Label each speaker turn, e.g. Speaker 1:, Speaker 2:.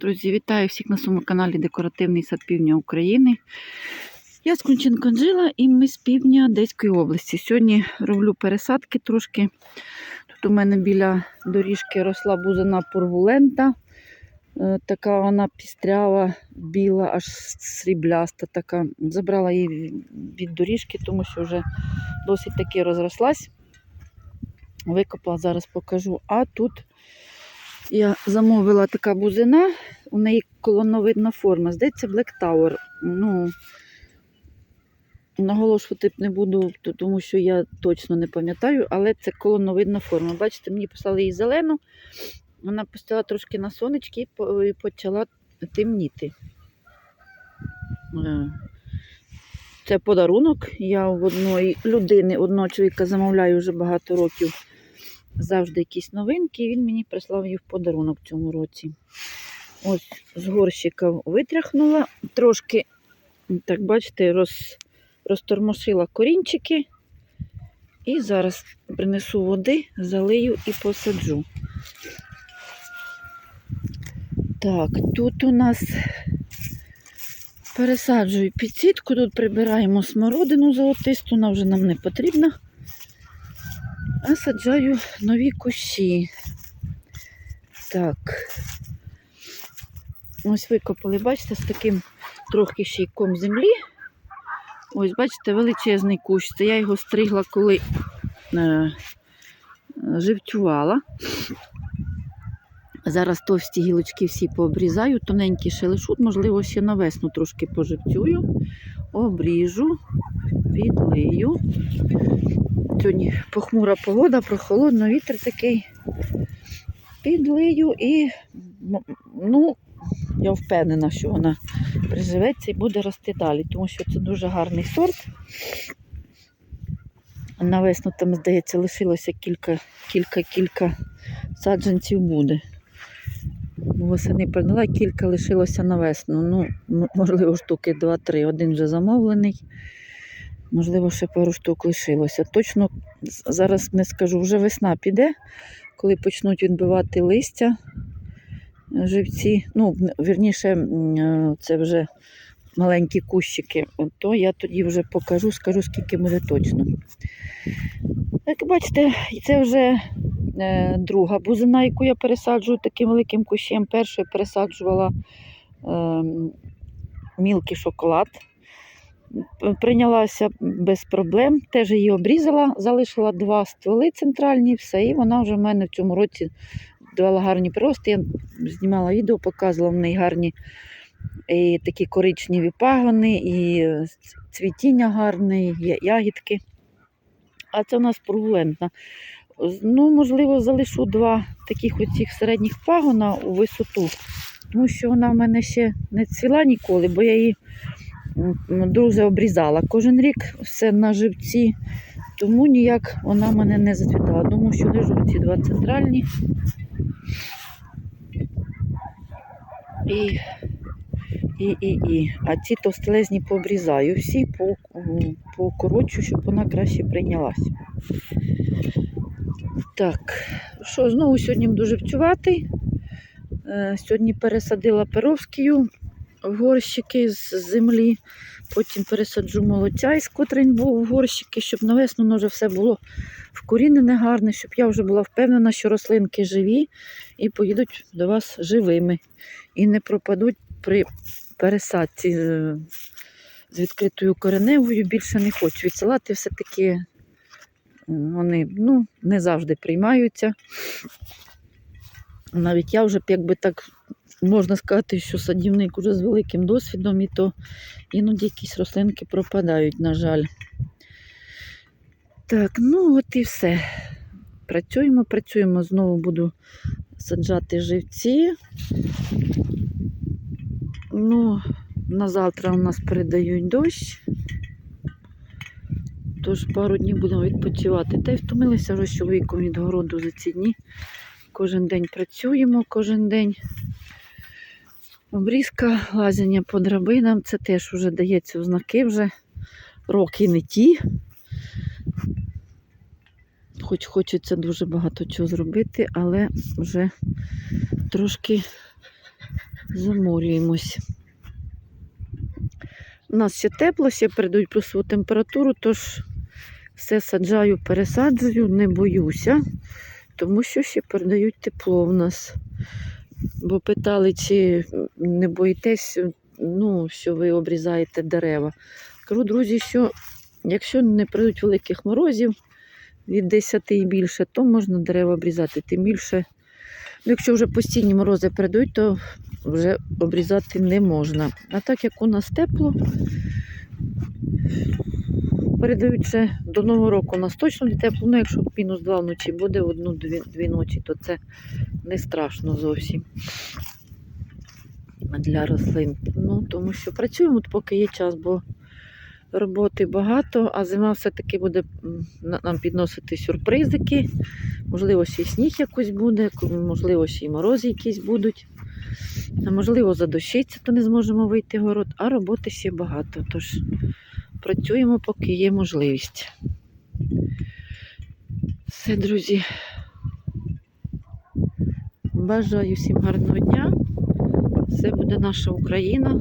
Speaker 1: Друзі, вітаю всіх на своєму каналі Декоративний сад Півдня України. Я з Кунченко Анжела і ми з півдня Одеської області. Сьогодні роблю пересадки трошки. Тут у мене біля доріжки росла бузина пурвулента. Е, Така вона пістрява, біла, аж срібляста така. Забрала її від доріжки, тому що вже досить таки розрослась. Викопала, зараз покажу. А тут я замовила така бузина, у неї колоновидна форма. Здається, Black Tower. Ну, наголошувати не буду, тому що я точно не пам'ятаю, але це колоновидна форма. Бачите, мені послали її зелену, вона постояла трошки на сонечки і почала темніти. Е, Це подарунок. Я в одної людини, одного чоловіка замовляю вже багато років завжди якісь новинки, і він мені прислав її в подарунок в цьому році. Ось з горщика витряхнула, трошки, так бачите, роз, розтормошила корінчики. І зараз принесу води, залию і посаджу. Так, тут у нас пересаджую підсітку, тут прибираємо смородину золотисту, вона вже нам не потрібна. А саджаю нові кущі. Так. Ось викопали, бачите, з таким трохи шийком землі. Ось, бачите, величезний кущ. Це я його стригла, коли е, живцювала. Зараз товсті гілочки всі пообрізаю, тоненький ще лишу, можливо, ще на весну трошки поживцюю, обріжу, підлию. Сьогодні похмура погода, прохолодно, вітер такий. Підлию і ну, я впевнена, що вона приживеться і буде рости далі, тому що це дуже гарний сорт. На весну там, здається, лишилося кілька, кілька, кілька саджанців буде. Восени прийняла, кілька лишилося на весну. Ну, можливо, штуки 2-3. Один вже замовлений. Можливо, ще пару штук лишилося. Точно зараз не скажу, вже весна піде, коли почнуть відбивати листя е, живці. Ну, вірніше, е, це вже маленькі кущики, то я тоді вже покажу, скажу, скільки буде точно. Як бачите, це вже е, друга бузина, яку я пересаджую таким великим кущем. Першу я пересаджувала е, мілкий шоколад. П- Прийнялася без проблем, теж її обрізала, залишила два стволи центральні, все, і вона вже в мене в цьому році давала гарні прирости. Я знімала відео, показувала в неї гарні і такі коричневі пагони, і е, цвітіння гарне, ягідки. А це у нас пургулентна. З- Ну, можливо, залишу два таких оцих середніх пагона у висоту, тому що вона в мене ще не цвіла ніколи, бо я її дуже обрізала. Кожен рік все на живці, тому ніяк вона мене не зацвітала. Думаю, що лежу ці два центральні. І, і, і, і. А ці товстелезні пообрізаю всі, по, м, покорочу, щоб вона краще прийнялась. Так, що, знову сьогодні буду живцювати. Е, Сьогодні пересадила перовськію горщики з землі. Потім пересаджу молотяй, котрий був в горщики, щоб на весну вже все було вкорінене гарне, щоб я вже була впевнена, що рослинки живі і поїдуть до вас живими. І не пропадуть при пересадці е, з відкритою кореневою. Більше не хочу. І салати все-таки е, вони ну, не завжди приймаються. Навіть я вже, якби так можна сказати, що садівник уже з великим досвідом, і то іноді якісь рослинки пропадають, на жаль. Так, ну от і все. Працюємо, працюємо. Знову буду саджати живці. Ну, на завтра у нас передають дощ. Тож пару днів будемо відпочивати. Та й втомилися вже з чоловіком від городу за ці дні. Кожен день працюємо, кожен день. Обрізка, лазення по драбинам, це теж вже дається знаки, вже роки не ті. Хоч хочеться дуже багато чого зробити, але вже трошки заморюємось. У нас ще тепло, ще передають плюсову температуру, тож все саджаю, пересаджую, не боюся, тому що ще передають тепло в нас. Бо питали, чи не боїтесь, ну, що ви обрізаєте дерева. Кажу, друзі, що якщо не прийдуть великих морозів від 10 і більше, то можна дерева обрізати. Тим більше, ну, якщо вже постійні морози передають, то вже обрізати не можна. А так як у нас тепло, передають ще до Нового року у нас точно не тепло. Ну, якщо мінус 2 вночі буде одну-дві дві ночі, то це не страшно зовсім для рослин. Ну, тому що працюємо, поки є час, бо роботи багато, а зима все-таки буде нам підносити сюрпризики. Можливо, ще й сніг якось буде, можливо, ще й морози якісь будуть. Можливо, задощиться, то не зможемо вийти в город, а роботи ще багато. Тож працюємо, поки є можливість. Все, друзі. Бажаю всім гарного дня. Все буде наша Україна.